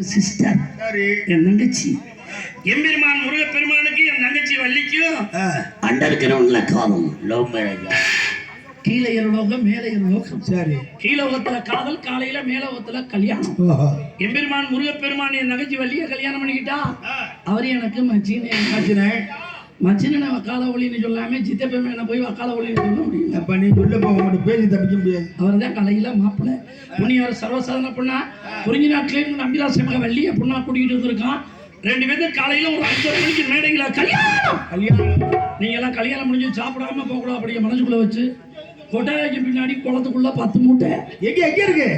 Sister சரி. என் தங்கச்சி. எம்பெருமான் முருகப்பெருமானுக்கு என் தங்கச்சி வள்ளிக்கும் அண்டர் கிரவுண்ட்ல காலம் லவ் மேரேஜ் கீழே லோகம் மேலே லோகம். சரி. கீழோகத்துல காதல் காலையில மேலோகத்துல கல்யாணம். எம்பெருமான் முருகப்பெருமான் என் தங்கச்சி வள்ளிய கல்யாணம் பண்ணிக்கிட்டா? அவர் எனக்கு மச்சின்னு மச்சினை. மச்சினை வக்கால ஒளின்னு சொல்லாம சித்தப்ப என்ன போய் வக்கால ஒளின்னு சொல்ல முடியும். அப்ப நீ போக மாட்டேன் பேசி தப்பிக்க முடியாது. அவர் தான் கலையில மாப்பிள்ளை. புண்ணியார் சர்வசாதாரண பொண்ணா. குறிஞ்சி நாட்டிலேருந்து நம்பிராச மக வள்ளிய பொண்ணா கூட்டிகிட்டு வந்திருக்கான் ரெண்டு பேரும் காலையில ஒரு அஞ்சு மணிக்கு மேடையில கல்யாணம். கல்யாணம். நீங்க எல்லாம் கல்யாணம் முடிஞ்சு சாப்பிடாம போகக்கூடாது அப்படியே மனசுக்குள்ள வச்சு. கொட்டாய்க்கு பின்னாடி குளத்துக்குள்ள பத்து மூட்டை. எங்க எங்க இருக்கு?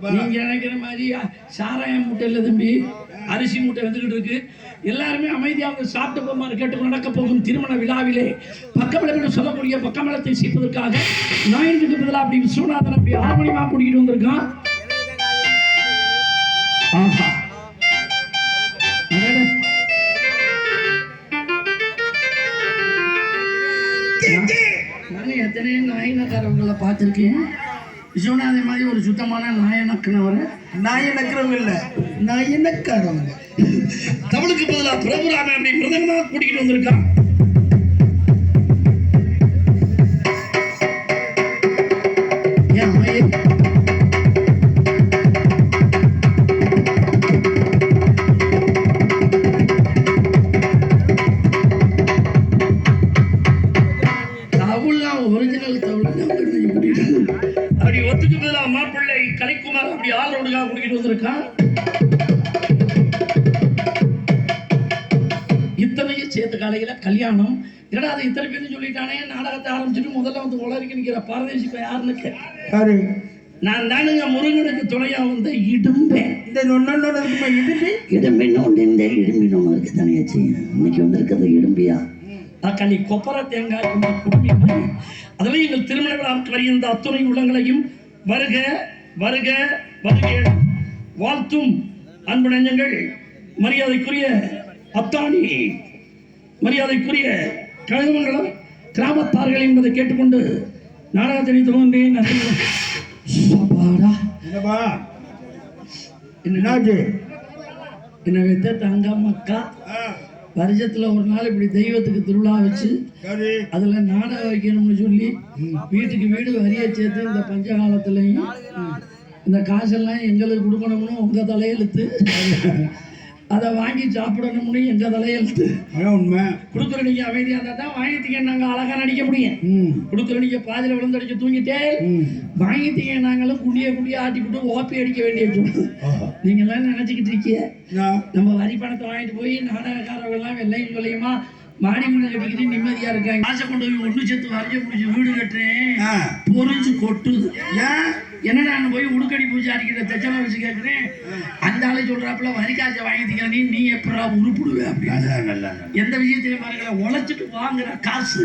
நீங்க நினைக்கிற மாதிரி சாராயம் மூட்டை இல்லை தம்பி. அரிசி மூட்டை வந்துகிட்டு இருக்கு. எல்லாருமே அமைதியாக சாப்பிட்டு போகுமாறு கேட்டு நடக்க போகும் திருமண விழாவிலே. பக்கமளவில் சொல்லக்கூடிய பக்கமளத்தை சீர்ப்பதற்காக நாயனுக்கு பதிலாக அப்படி விஸ்வநாதன் அப்படி ஆர்மணியமா கூட்டிகிட்டு வந்திருக்கான். ஆஹா. எத்தனையோ நாயினக்காரவங்களை பார்த்துருக்கேன். விஸ்வநாதன் மாதிரி ஒரு சுத்தமான நாயனக்குனவரை நான் எனக்கிறவங்க இல்ல. நான் எனக்காரவங்க தமிழுக்கு பதிலா பிரபுராம அப்படி மிருதங்கமா கூட்டிகிட்டு வந்திருக்கான். அது இத்தனை பேர் சொல்லிட்டானே நாடகத்தை ஆரம்பிச்சுட்டு முதல்ல வந்து உளறிக்கு நிற்கிற பாரதேசி இப்ப யாருன்னு யாரு? நான் தானுங்க முருகனுக்கு துணையா வந்து இடும்பேன். இந்த நொன்னு இருக்குமா இடுப்பி இடும்பின்னு ஒன்று இந்த இடும்பின்னு ஒன்று இருக்கு தனியாச்சு இன்னைக்கு வந்திருக்கிறது இடும்பியா? அக்கா நீ கொப்பரை தேங்காய் கொண்ட குடுமி மாதிரி அதில் எங்கள் திருமண விழாவுக்கு வருகின்ற அத்துணை உள்ளங்களையும் வருக வருக வருக. வாழ்த்தும் அன்பு நெஞ்சங்கள் மரியாதைக்குரிய அத்தாணி மரியாதைக்குரிய கழகமங்கலம் கிராமத்தார்கள் என்பதை கேட்டுக்கொண்டு நாடகத்தினை என்ன? என்னாச்சு? என்னை வைத்த தங்கம் அக்கா. வருஷத்துல ஒரு நாள் இப்படி தெய்வத்துக்கு திருவிழா வச்சு அதுல நாடகம் வைக்கணும்னு சொல்லி வீட்டுக்கு வீடு வரிய சேர்த்து இந்த பஞ்சகாலத்துலயும் இந்த காசெல்லாம் எங்களுக்கு கொடுக்கணும்னு உங்க தலையெழுத்து. அதை வாங்கி சாப்பிடணும்னு எங்க தலையெழுத்து உண்மை. கொடுக்குற நீங்க அமைதியா இருந்தா தான் வாங்கிட்டீங்க நாங்க அழகா நடிக்க முடியும். கொடுக்குற நீங்க பாதியில விழுந்தடிச்சு தூங்கிட்டே வாங்கிட்டீங்க நாங்களும் குடிய குடிய ஆட்டி விட்டு ஓப்பி அடிக்க வேண்டிய நீங்க எல்லாம் நினைச்சுக்கிட்டு இருக்கீங்க. நம்ம வரி பணத்தை வாங்கிட்டு போய் நாடகக்காரங்க எல்லாம் வெள்ளையும் சொல்லியுமா மாடி வீடு கட்டிக்கிட்டு நிம்மதியா இருக்காங்க. காசை கொண்டு போய் ஒண்ணு சேர்த்து வரைஞ்ச முடிச்சு வீடு கட்டுறேன். பொறிஞ்சு கொட்டுது. ஏன்? என்ன நான் போய் உடுக்கடி பூஜை அடிக்கிற தச்சனை வச்சு கேட்குறேன் அந்த ஆளை சொல்றாப்புல வரி காசை வாங்கிட்டீங்க நீ? நீ எப்படா உருப்பிடுவே அப்படின்னு. எந்த விஷயத்தையும் பாருங்களா உழைச்சிட்டு வாங்குற காசு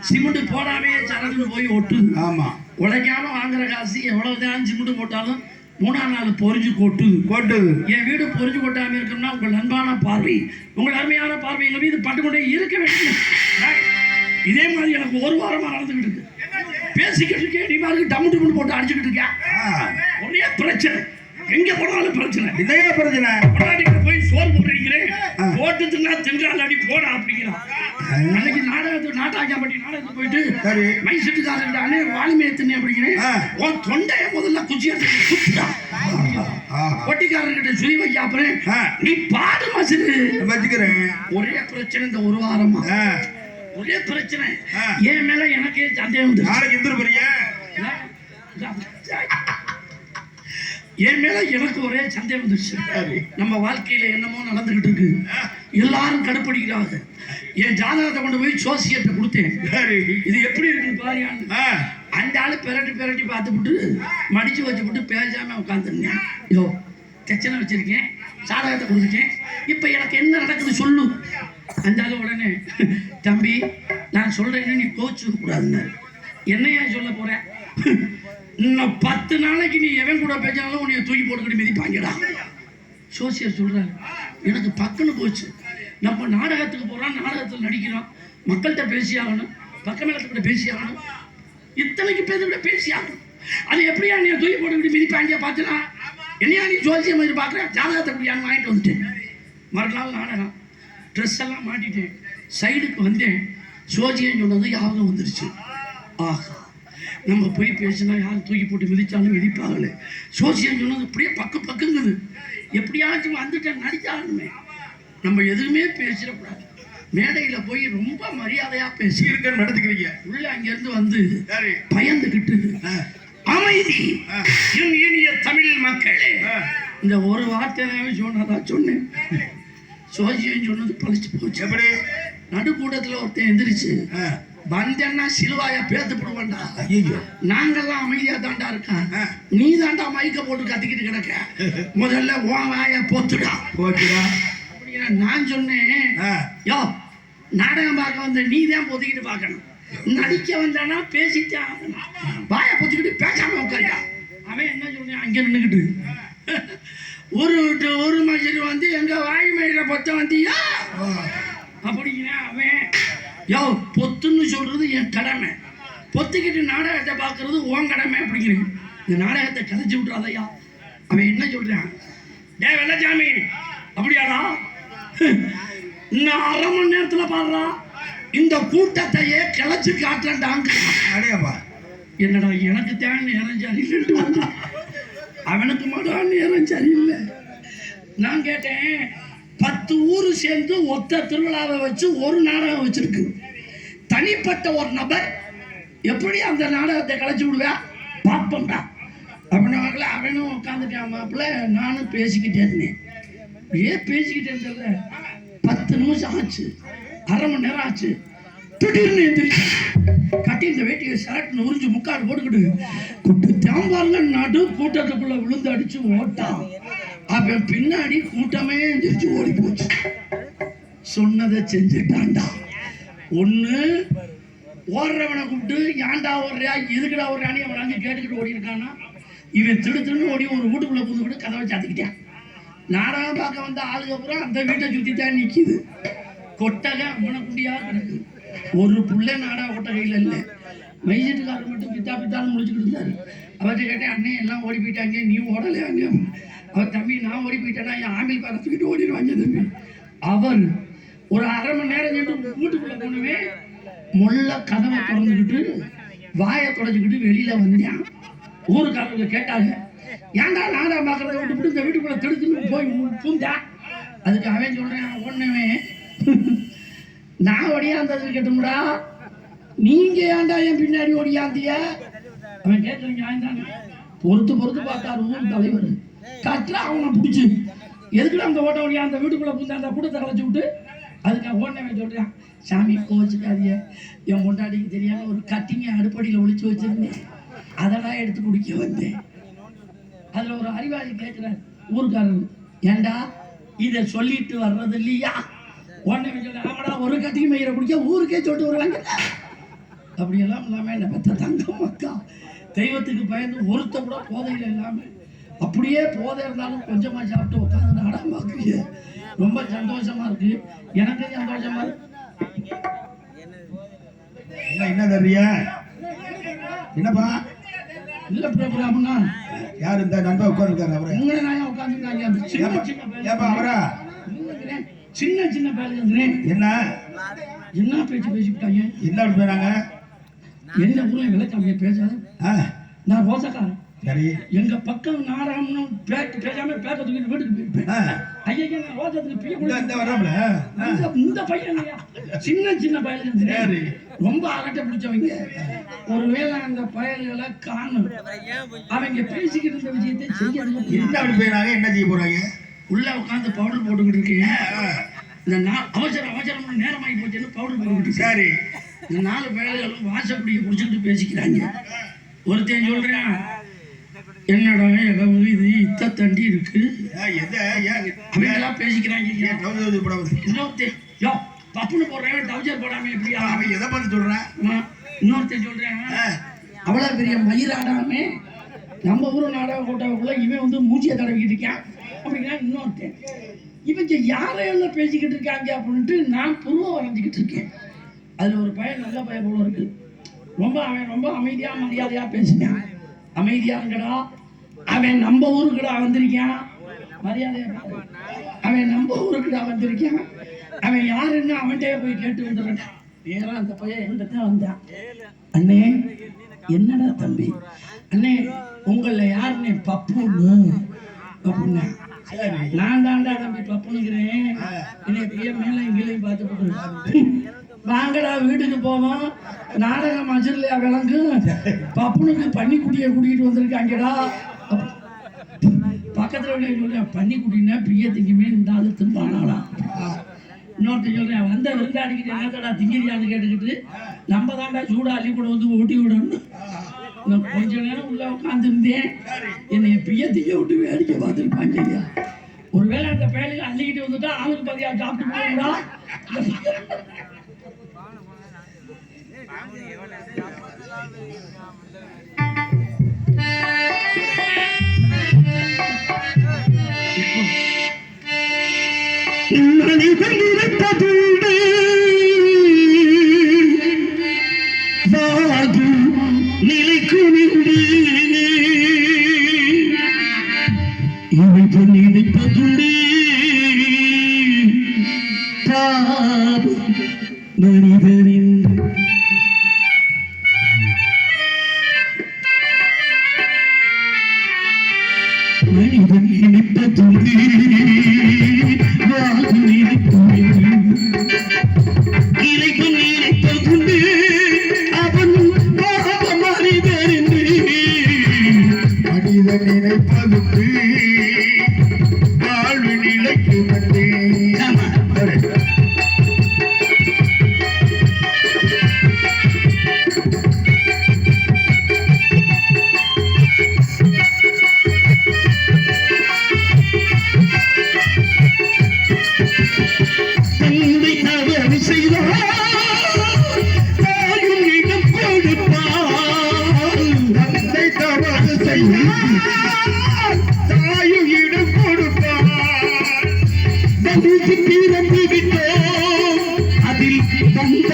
சிமெண்ட் போடாமே சரக்குன்னு போய் ஒட்டுது. ஆமா. உழைக்காம வாங்குற காசு எவ்வளவுதான் சிமெண்ட் போட்டாலும் மூணாம் நாள் பொறிஞ்சு கொட்டுது. கொட்டுது. என் வீடு பொறிஞ்சு கொட்டாம இருக்கணும்னா உங்கள் அன்பான பார்வை. உங்கள் அருமையான பார்வை எங்கள் மீது பட்டுக்கொண்டே இருக்க வேண்டும். இதே மாதிரி எனக்கு ஒரு வாரமா நடந்துகிட்டு இருக்கு. பேசிக்கிட்டு இருக்கேன். நீ மாதிரி டம்மு டம்மு போட்டு அடிச்சுக்கிட்டு இருக்கேன். ஒரே பிரச்சனை. எங்க போனாலும் பிரச்சனை. இதையே பிரச்சனை. பொண்டாட்டிக்கு போய் சோறு போட்டுறீங்களே ஆ. போட்டு தின்னா தின்றால் அடி போட அப்படிங்கிறான். அன்னைக்கு நாடகத்துக்கு நாட்டாக்காப்பட்டி நாடகத்துக்கு போயிட்டு மைசெட்டுக்காரன் அண்ணே வாலிமையை தின்னு அப்படிங்கிறேன். உன் தொண்டைய முதல்ல குச்சி எடுத்து குத்துட்டான் ஆஹா. பொட்டிக்காரர்கிட்ட சொல்லி வைக்க அப்புறம் நீ பாடு மசிது வச்சுக்கிறேன். ஒரே பிரச்சனை இந்த ஒரு வாரமா. ஒரே பிரச்சனை. என் மேல எனக்கே சந்தேகம். நாளைக்கு எந்திர போறீங்க என் மேல எனக்கு ஒரே சந்தேகம் வந்துருச்சு. நம்ம வாழ்க்கையில என்னமோ நடந்துகிட்டு இருக்கு. எல்லாரும் கடுப்படிக்கிறாங்க. என் ஜாதகத்தை கொண்டு போய் ஜோசியத்தை கொடுத்தேன். இது எப்படி இருக்கு பாரியான்னு. ஆ. அந்த ஆளு பெரட்டி பெரட்டி பார்த்துப்புட்டு மடிச்சு வச்சுப்புட்டு பேசாம உட்காந்துருந்தேன் யோ பிரச்சனை வச்சிருக்கேன் சாதகத்தை கொடுத்துட்டேன். இப்போ எனக்கு என்ன நடக்குது சொல்லு. அந்த உடனே தம்பி நான் சொல்றேன்னு நீ கோச்சுக்க கூடாதுன்னாரு என்னையா சொல்ல போற? இன்னும் பத்து நாளைக்கு நீ எவன் கூட பேசினாலும் உன்னைய தூக்கி போட்டுக்கிட்டு மிதிப்பாங்கடா. சோசியர் சொல்றாரு எனக்கு பக்குன்னு போச்சு. நம்ம நாடகத்துக்கு போகிறோம் நாடகத்தில் நடிக்கிறோம். மக்கள்கிட்ட பேசி ஆகணும் பக்கமேலத்துக்கிட்ட பேசி ஆகணும். இத்தனைக்கு பேர்கிட்ட பேசி ஆகணும். அது எப்படியா நீ தூக்கி போட்டுக்கிட்டு மிதிப்பாங்க பார்த்துனா என்னையா நீ ஜோசியம் எதிர்பார்க்குற ஜாதகத்தை அப்படியான்னு வாங்கிட்டு வந்துட்டேன். மறுநாள் நாடகம். ட்ரெஸ் எல்லாம் மாட்டிட்டேன். சைடுக்கு வந்தேன். சோஜியம் சொன்னது யாபகம் வந்துருச்சு. ஆஹா. நம்ம போய் பேசினா யாரும் தூக்கி போட்டு மிதிச்சாலும் மிதிப்பாங்களே. சோசியம் சொன்னது அப்படியே பக்கு பக்குங்குது. எப்படியாச்சும் வந்துட்டேன் நடிச்சாலுமே. நம்ம எதுவுமே பேசிடக்கூடாது. மேடையில் போய் ரொம்ப மரியாதையாக பேசி இருக்கன்னு நடத்துக்கிறீங்க உள்ள அங்கேருந்து வந்து பயந்துக்கிட்டு அமைதி. என் இனிய தமிழ் மக்களே. இந்த ஒரு வார்த்தையாவே சொன்னதான் சொன்னேன். சோஜியம் சொன்னது பழிச்சு போச்சு. எப்படி நடுக்கூட்டத்தில் ஒருத்தன் எந்திரிச்சு வந்தேன்னா சிலுவாய பேத்து போடுவேன்டா. ஐயையோ. நாங்கெல்லாம் அமைதியா தாண்டா இருக்கான். நீ தாண்டா மைக்க போட்டு கத்திக்கிட்டு கிடக்க. முதல்ல உன் வாய போத்துடா. போச்சுடா அப்படிங்கிற நான் சொன்னேன் யோ நாடகம் பார்க்க வந்த நீ தான் பொத்திக்கிட்டு பார்க்கணும். நடிக்க வந்தானா ஆகணும். வாயை பொத்திக்கிட்டு பேசாம உட்காரியா அவன் என்ன சொன்னான்? அங்கே நின்றுக்கிட்டு ஒரு ஒரு மனுஷர் வந்து எங்க வாய் மயில பொத்த வந்தியா? ஆ, அப்படிங்கிறேன் அவன் யோ பொத்துன்னு சொல்றது என் கடமை. பொத்துக்கிட்டு நாடகத்தை பார்க்கறது உன் கடமை அப்படிங்கிறேன் இந்த நாடகத்தை கதைச்சு விட்றாதையா அவன் என்ன சொல்றான்? டே வெள்ளச்சாமி அப்படியாடா? இன்னும் அரை மணி நேரத்துல பாடுறா. இந்த கூட்டத்தையே கிளச்சு காட்டுறேன்டாங்க அடையப்பா என்னடா எனக்கு தான் நேரம் சரியில்லைன்ட்டு வந்து அவனுக்கு மட்டும் நேரம் சரியில்லை. நான் கேட்டேன் பத்து ஊர் சேர்ந்து ஒத்த திருவிழாவை வச்சு ஒரு நாடகம் வச்சிருக்கு. தனிப்பட்ட ஒரு நபர் எப்படி அந்த நாடகத்தை கலைச்சி விடுவா? பார்ப்போம்டா. அப்படின்னாங்கள அவனும் உட்காந்துட்டான் மாப்பிள்ள நானும் பேசிக்கிட்டே இருந்தேன். ஏன் பேசிக்கிட்டே இருந்தல பத்து நிமிஷம் ஆச்சு. அரை மணி நேரம் ஆச்சு. திடீர்னு எந்திரிச்சு கட்டி இந்த வேட்டியை சரட்டுன்னு உறிஞ்சு முக்காடு போட்டுக்கிட்டு குட்டு தேம்பால நடு கூட்டத்துக்குள்ள விழுந்து அடிச்சு ஓட்டான். அவன் பின்னாடி கூட்டமே எந்திரிச்சு ஓடி போச்சு. சொன்னதை செஞ்சுட்டான்டா. ஒன்று ஓடுறவனை கூப்பிட்டு ஏன்டா ஓடுறியா? எதுக்குடா ஓடுறான்னு அவன் அங்கே கேட்டுக்கிட்டு ஓடி இவன் திடு திருன்னு ஓடி ஒரு வீட்டுக்குள்ள புதுக்கிட்டு கதவை சாத்திக்கிட்டான். நாடகம் பார்க்க வந்த ஆளுக்கப்புறம் அந்த வீட்டை சுற்றி தான் நிற்கிது கொட்டகை அம்மனை குண்டியா ஒரு புள்ளை நாடா ஓட்ட கையில் இல்லை. மைசூட்டுக்காரர் மட்டும் பித்தா பித்தாலும் முடிச்சுட்டு இருந்தாரு. அவர்கிட்ட கேட்டேன் அண்ணே எல்லாம் ஓடி போயிட்டாங்க நீ ஓடலையாங்க அவர் தம்பி நான் ஓடி போயிட்டேன்னா என் ஆமில் பரத்துக்கிட்டு ஓடிடுவாங்க தம்பி. அவர் ஒரு அரை மணி நேரம் சென்று வீட்டுக்குள்ள போனவே முள்ள கதவை திறந்துக்கிட்டு வாயை தொடச்சிக்கிட்டு வெளியில வந்தேன். ஊருக்காரங்க கேட்டாங்க ஏன்டா நாடா பார்க்கறத விட்டு இந்த வீட்டுக்குள்ள தெடுத்துன்னு போய் பூந்தா? அதுக்கு அவன் சொல்றேன் ஒண்ணுமே. நான் ஒடியாந்தது கேட்டோம்டா நீங்க ஏன்டா என் பின்னாடி ஒடியாந்திய அவன் கேட்கற பொறுத்து பொறுத்து பார்த்தாரு ஊர் தலைவர். கட்டுற அவனை பிடிச்சி. எதுக்குடா அந்த ஓட்ட ஒடியா அந்த வீட்டுக்குள்ள பூந்து அந்த கூட்டத்தை கலைச்சு விட்டு அதுக்கு ஓடனவன் சொல்றான் சாமி கோச்சுக்காதிய என் முண்டாடிக்கு தெரியாம ஒரு கட்டிங்க அடுப்படியில் ஒழிச்சு வச்சிருந்தேன். அதெல்லாம் எடுத்து குடிக்க வந்தேன். அதுல ஒரு அறிவாளி கேட்கிறார் ஊருக்காரர் ஏண்டா இதை சொல்லிட்டு வர்றது இல்லையா? உடனே சொல்ல ஆமாடா ஒரு கட்டிங் மயிரை குடிக்க ஊருக்கே சொல்லிட்டு வருவாங்க. அப்படியெல்லாம் இல்லாம என்ன பெத்த தங்கம் மக்கா தெய்வத்துக்கு பயந்து ஒருத்த கூட போதையில் இல்லாம அப்படியே போதை இருந்தாலும் கொஞ்சமா சாப்பிட்டு உட்காந்து நாடகம் பார்க்குறீங்க ரொம்ப சந்தோஷமா இருக்கு. எனக்கு சந்தோஷமா இருக்கு? என்ன என்ன தர்றியா என்னப்பா? இல்ல ப்ரோக்ராம்னா யார் இந்த நண்பர் உட்காந்துருக்காரு அவரு? உங்களை நான் உட்காந்துருக்காங்க ஏப்பா அவரா? சின்ன சின்ன பேருங்கிறேன் என்ன? என்ன பேச்சு பேசிவிட்டாங்க? என்ன போயிறாங்க எந்த ஊர்ல விளக்காமைய பேசாத நான் ரோசக்காரன். சரி. எங்க பக்கம் நாடகம்னு பேட்டு பேசாம பேட்ட தூக்கிட்டு வீட்டுக்கு போயிருப்பேன் ஐயா நான் ரோசத்துக்கு பிய இந்த இந்த பையன்? சின்ன சின்ன சரி. ரொம்ப அரட்டை பிடிச்சவங்க. ஒருவேளை அந்த பயல்களை காணும். அவங்க பேசிக்கிட்டு இருந்த விஷயத்தை செய்யறது என்ன அப்படி போயிறாங்க என்ன செய்ய போறாங்க? உள்ள உட்காந்து பவுடர் போட்டுக்கிட்டு இருக்கேன் இந்த நா அவசரம் அவசரம் நேரமாகி போச்சுன்னு பவுடர் போட்டுக்கிட்டு சரி. இந்த நாலு பயல்களும் வாசப்படியை பிடிச்சிக்கிட்டு பேசிக்கிறாங்க. ஒருத்தன் சொல்றேன் என்னடா இளவு இது? இத்த தண்டி இருக்கு. ஆ, எந்த ஏன் அவங்க எல்லாம் பேசிக்கிறாங்க. இன்னொருத்தன் யோ பப்புனு போடுறேன் டவுசர் போடாம எப்படியா? அவன் எதை பார்த்து சொல்றான். இன்னொருத்தன் சொல்றேன் அவ்வளோ பெரிய மயிராடாமே நம்ம ஊர் நாடக கூட்டவுக்குள்ள இவன் வந்து மூச்சியை தடவிக்கிட்டு இருக்கான். Oh அப்படின்னா இன்னொருத்தன் இவங்க யாரையெல்லாம் பேசிக்கிட்டு இருக்காங்க அப்படின்ட்டு நான் புருவம் வரைஞ்சிக்கிட்டு இருக்கேன். அதில் ஒரு பையன் நல்ல பையன் போல இருக்கு. ரொம்ப அவன் ரொம்ப அமைதியாக மரியாதையாக பேசினான். அமைதியாக இருக்கடா அவன் நம்ம ஊருக்குடா வந்திருக்கான். மரியாதையாக அவன் நம்ம ஊருக்குடா வந்திருக்கான். அவன் யாருன்னு அவன்கிட்டயே போய் கேட்டு வந்துடுறான். நேராக அந்த பையன் என்கிட்ட தான் வந்தான். அண்ணே என்னடா தம்பி? அண்ணே உங்களில் யாருன்னு பப்புன்னு அப்படின்னா நான் தான்டா தம்பி பப்புனுங்கிறேன். என்னை இப்படியே மேலே பார்த்து போட்டு வாங்கடா வீட்டுக்கு போவோம். நாடகம் மஜர்லையா விளங்கு பப்புனுக்கு பன்னிக்குட்டியை கூட்டிகிட்டு வந்திருக்காங்கடா. அப்ப- பக்கத்துல உள்ள சொல்றேன் பன்னிக்குட்டினா பிய திங்குமே இந்த ஆளு திம்பானாடா இன்னொருத்த சொல்றேன் வந்த விருந்தாடிக்கிட்டு என்னத்தடா திங்கிறியான்னு கேட்டுக்கிட்டு நம்ம தாண்டா சூடா அள்ளி கூட வந்து ஊட்டி விடணும். நான் கொஞ்ச நேரம் உள்ள உட்காந்துருந்தேன் என்னை பிய திங்க விட்டு வேடிக்கை பார்த்துருப்பாங்க ஐயா ஒருவேளை அந்த பேலையில் அள்ளிக்கிட்டு வந்துட்டா ஆளுக்கு பதியா சாப்பிட்டு போகுங்களா மனிதன் அதில் வந்த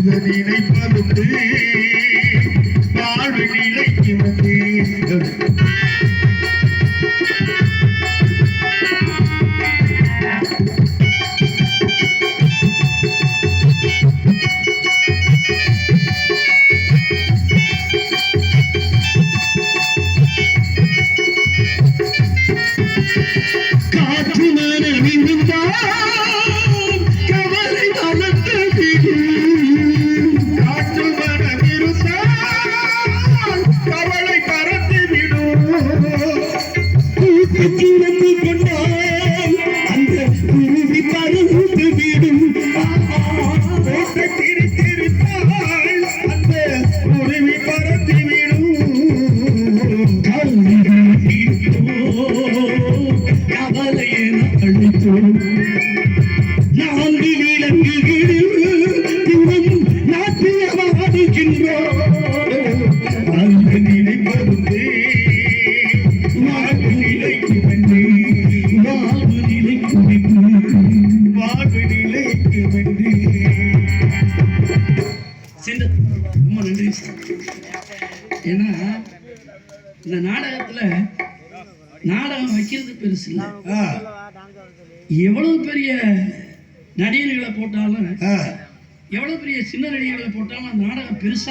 மனிதன் நினைப்பதுண்டு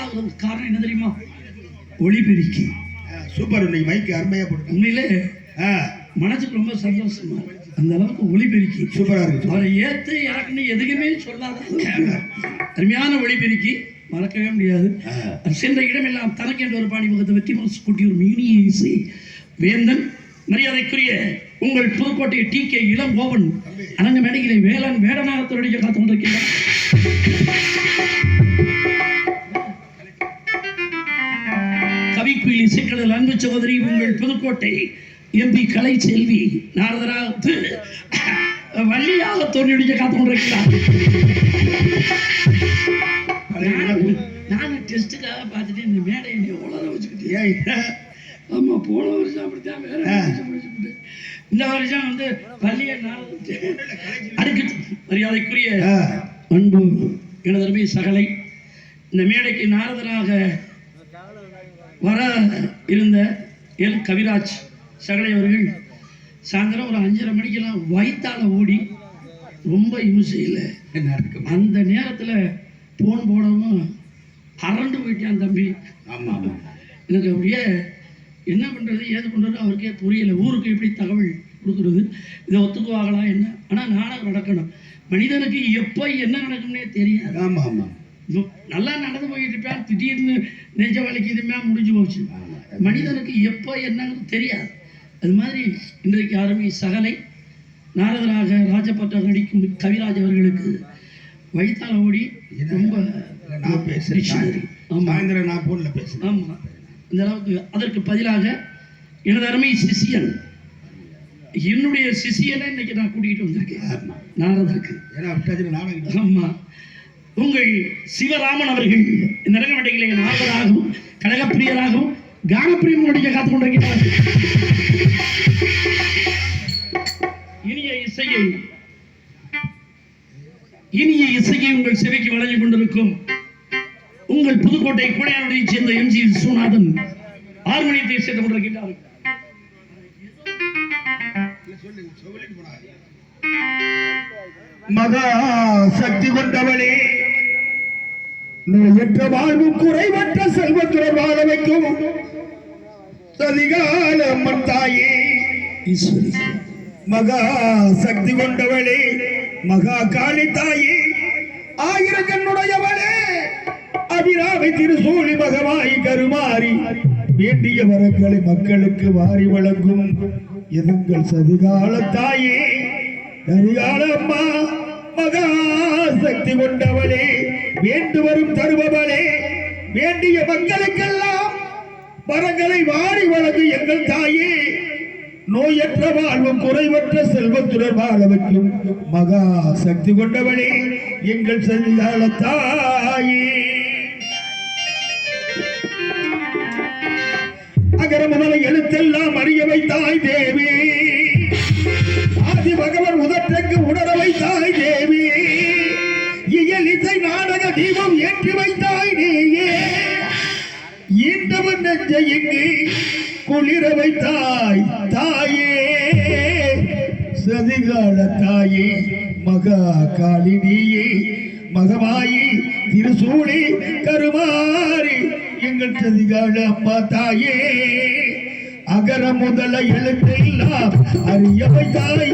நாடகம் பெருசாகிறதுக்கு காரணம் என்ன தெரியுமா? ஒளிபெருக்கி. சூப்பர். இன்னைக்கு மைக்கு அருமையா போட்டு உண்மையிலே மனசுக்கு ரொம்ப சந்தோஷமா அந்த அளவுக்கு ஒளிபெருக்கி. சூப்பரா இருக்கு அவரை ஏத்து இறக்குன்னு எதுக்குமே சொல்லாத அருமையான ஒளிபெருக்கி. மறக்கவே முடியாது. சென்ற இடமெல்லாம் தனக்கு என்ற ஒரு பாணி முகத்தை வெற்றி மனசு கூட்டி ஒரு இசை வேந்தன் மரியாதைக்குரிய உங்கள் புதுக்கோட்டை டி கே இளங்கோவன் அனங்க மேடையிலே வேளாண் வேடநாகத்தோடைய காத்து கொண்டிருக்கிறார். அன்பு சகோதரி உங்கள் புதுக்கோட்டை எம்பி கலை செல்வி நாரதராக வள்ளியாக தோன்றிய காத்து கொண்டிருக்கிறார் நானும் டெஸ்ட்டுக்காக பார்த்துட்டு இந்த மேடை என்னை உளர வச்சுக்கிட்டு ஏய், ஆமா போன வருஷம் அப்படித்தான் வேற முடிச்சுக்கிட்டு. இந்த வருஷம் வந்து பள்ளியை நாளை அதுக்கு மரியாதைக்குரிய அன்பு எனதருமை சகலை. இந்த மேடைக்கு நாரதராக வர இருந்த எல். கவிராஜ் சகலை அவர்கள் சாயந்தரம் ஒரு அஞ்சரை மணிக்கெல்லாம் வயித்தால ஓடி ரொம்ப இம்சையில் என்ன இருக்கு? அந்த நேரத்தில் ஃபோன் போடவும் அரண்டு போயிட்டான் தம்பி. ஆமா ஆமா. எனக்கு அப்படியே என்ன பண்ணுறது ஏது பண்ணுறது அவருக்கே புரியல. ஊருக்கு எப்படி தகவல் கொடுக்குறது இதை ஒத்துக்குவாங்களா என்ன? ஆனால் நாடகம் நடக்கணும். மனிதனுக்கு எப்போ என்ன நடக்கும்னே தெரியாது. ஆமா ஆமா. இப்போ நல்லா நடந்து போயிட்டு இருப்பேன். திடீர்னு நெஞ்ச வலிக்குதுமே முடிஞ்சு போச்சு. மனிதனுக்கு எப்போ என்னன்னு தெரியாது. அது மாதிரி இன்றைக்கு அருமை சகலை. நாரதராக ராஜபட்டர் நடிக்கும் கவிராஜ் அவர்களுக்கு வயிற்றால ஓடி ரொம்ப நான் ஆமாம் சாயந்தரம் நான் போன்ல பேசுறேன். ஆமாம் இந்த அளவுக்கு அதற்கு பதிலாக எனது அருமை சிஷியன். என்னுடைய சிஷியனை இன்னைக்கு நான் கூட்டிகிட்டு வந்திருக்கேன். நாரதருக்கு. ஏன்னா நாடகம் ஆமா. உங்கள் சிவராமன் அவர்கள் இந்த நரகமடைகளை நாரதராகவும் கனகப்பிரியராகவும் கானப்பிரியம் நடிக்க காத்துக் கொண்டிருக்கிறார். இனிய இசையை இனிய இசையை உங்கள் சிவைக்கு வழங்கிக் கொண்டிருக்கும் உங்கள் புதுக்கோட்டை கோடையானுடைய சேர்ந்த எம் ஜி விஸ்வநாதன் ஹார்மோனியத்தை சேர்த்துக் கொண்டிருக்கிறார் மகா சக்தி கொண்டவளே. நோயற்ற வாழ்வும் குறைவற்ற செல்வத்துடன் வாழ வைக்கும் சதிகால அம்மன் தாயே. ஈஸ்வரி மகா சக்தி கொண்டவளே மகா காளி தாயே. ஆயிரக்கண்ணுடையவளே அபிராமி திருசூழி மகமாய் கருமாறி வேண்டிய வரங்களை மக்களுக்கு வாரி வழங்கும் எதுங்கள் சதிகால தாயே. கரிகால அம்மா மகா சக்தி கொண்டவளே வேண்டு வரும் தருபவளே வேண்டிய மக்களுக்கெல்லாம் மரங்களை வாரி வழங்கு எங்கள் தாயே. நோயற்ற வாழ்வும் குறைவற்ற செல்வத்துடன் வாழ வைக்கும் மகா சக்தி கொண்டவளே எங்கள் செல்லால தாயே. அகர முதல எழுத்தெல்லாம் அறிய வைத்தாய் தேவி. பகவன் உதற்றக்கு உணர வைத்தாய் தேவி. இயல் இசை நாடக தீபம் ஏற்றி வைத்தாய் நீயே. ஈண்டவன் நெஞ்ச இங்கு குளிர வைத்தாய் தாயே. சதிகால தாயே மகா காளினியே மகமாயி திருசூழி கருமாறி எங்கள் சதிகால அம்மா தாயே. அகர முதல எழுத்தெல்லாம் அறிய வைத்தாய்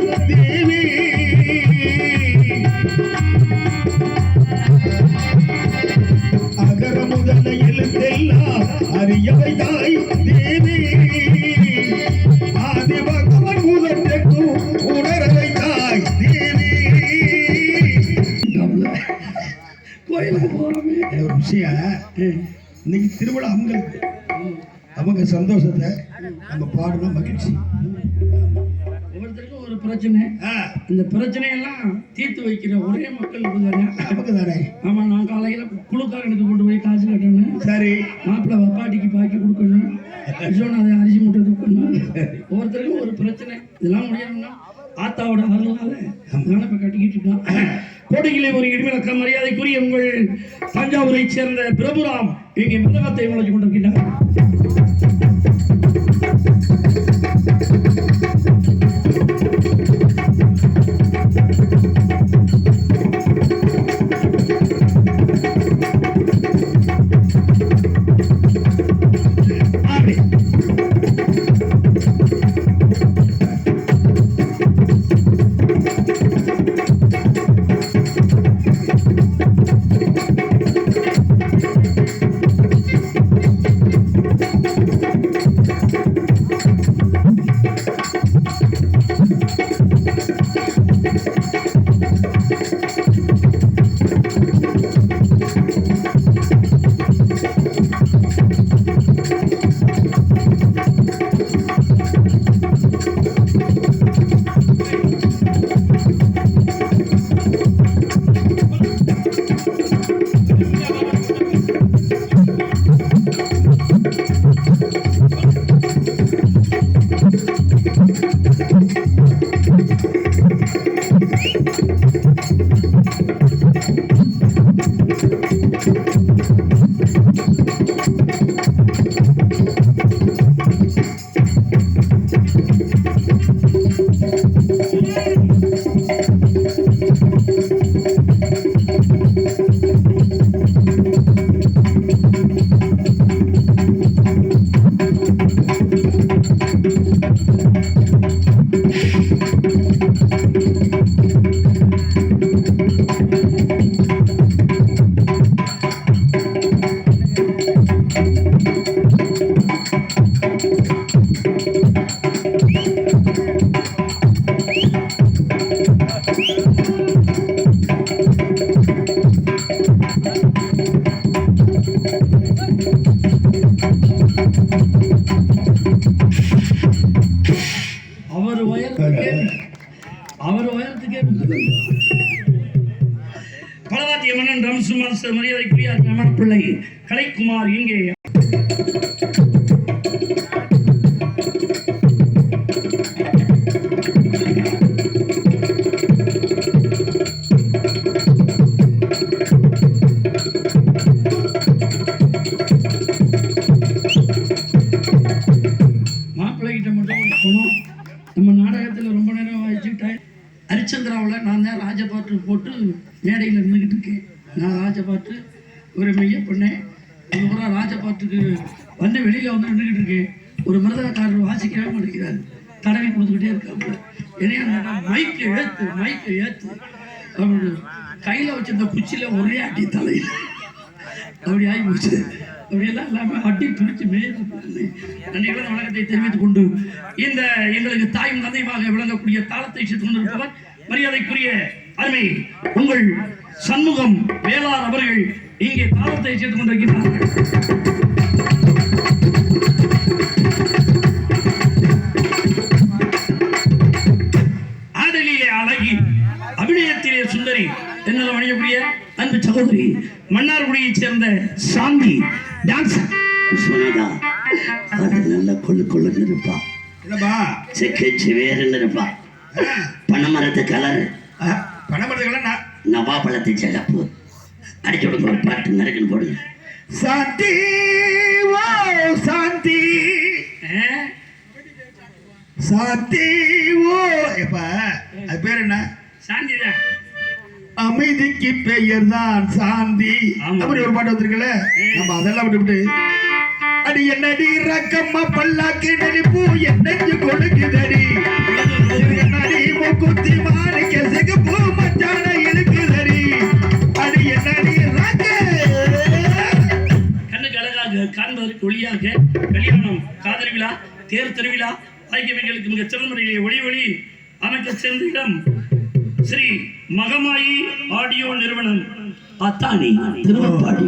பாடணும் மகிழ்ச்சி. ஒவ்வொருத்தருக்கும் ஒரு பிரச்சனை. ஆ, அந்த பிரச்சனையெல்லாம் தீர்த்து வைக்கிற ஒரே மக்கள் இவங்க அவங்க தானே ஆமா நான் காலையில குழுக்காரனுக்கு கொண்டு போய் காசு கட்டணும். சரி. மாப்பிள்ளை வப்பாட்டிக்கு பாக்கி கொடுக்கணும். விஸ்வநாதன் அரிசி மூட்டை தூக்கணும். ஒவ்வொருத்தருக்கும் ஒரு பிரச்சனை. இதெல்லாம் முடியணும்னா ஆத்தாவோட அருளால அதனால இப்ப கட்டிக்கிட்டு இருக்கான். கோடையிலே ஒரு இடிவிலக்க மரியாதைக்குரிய உங்கள் தஞ்சாவூரை சேர்ந்த பிரபுராம் இங்கே மிருதகத்தை முளைச்சு கொண்டிருக்கிறார் பரவாத்திய மன்னன் ரம்சு மாஸ்டர் மரியாதைக்குரிய அருமையான பிள்ளை கலைக்குமார் இங்கே ஒரே அடி தலை அப்படி ஆகி போச்சு. அப்படியெல்லாம் இல்லாமல் அடி பிடிச்சி மேய்ந்து நன்றிகளை தெரிவித்துக் கொண்டு இந்த எங்களுக்கு தாயும் தந்தையுமாக விளங்கக்கூடிய தாளத்தை சேர்த்துக் கொண்டிருப்பவர் மரியாதைக்குரிய அருமை உங்கள் சண்முகம் வேளார் அவர்கள் இங்கே தாளத்தை சேர்த்துக் கொண்டிருக்கிறார்கள். சகோதரி மன்னார்குடியைச் சேர்ந்த சாந்தி டான்ஸ். சொன்னதா அது நல்ல கொள்ளு கொள்ளுன்னு இருப்பா. செக்கு சிவேருன்னு இருப்பா. பனைமரத்து கலர். பணமரத்துக்கெல்லாம் நான் நவாப்பழத்து சிகப்பு. அடிச்சு விடுங்க ஒரு பாட்டு நறுக்குன்னு போடுங்க. சாந்தி ஓ சாந்தி. சாந்தி ஓ எப்ப அது பேர் என்ன? சாந்தி தான் அமைதிக்கு பெயர் தான் சாந்தி. அப்படி ஒரு பாட்டு வந்திருக்கல நம்ம அதெல்லாம் விட்டுவிட்டு அடி என்னடி ரக்கம்மா பல்லாக்கு நடிப்பு என்னஞ்சு கொடுக்குதடி. என்னடி மூக்குத்தி மாணிக்க சிகப்பு மச்சான இருக்குதடி அடி என்னடி ரக்க? கண்ணுக்கு அழகாக காண்பதற்கு ஒளியாக கல்யாணம் காதல் விழா தேர் திருவிழா ஆகியவைகளுக்கு மிகச் சிறந்த முறையிலே ஒளி ஒளி அமைக்க சேர்ந்த இடம் ஸ்ரீ மகமாயி ஆடியோ நிறுவனம் அத்தானி திருவப்பாடி.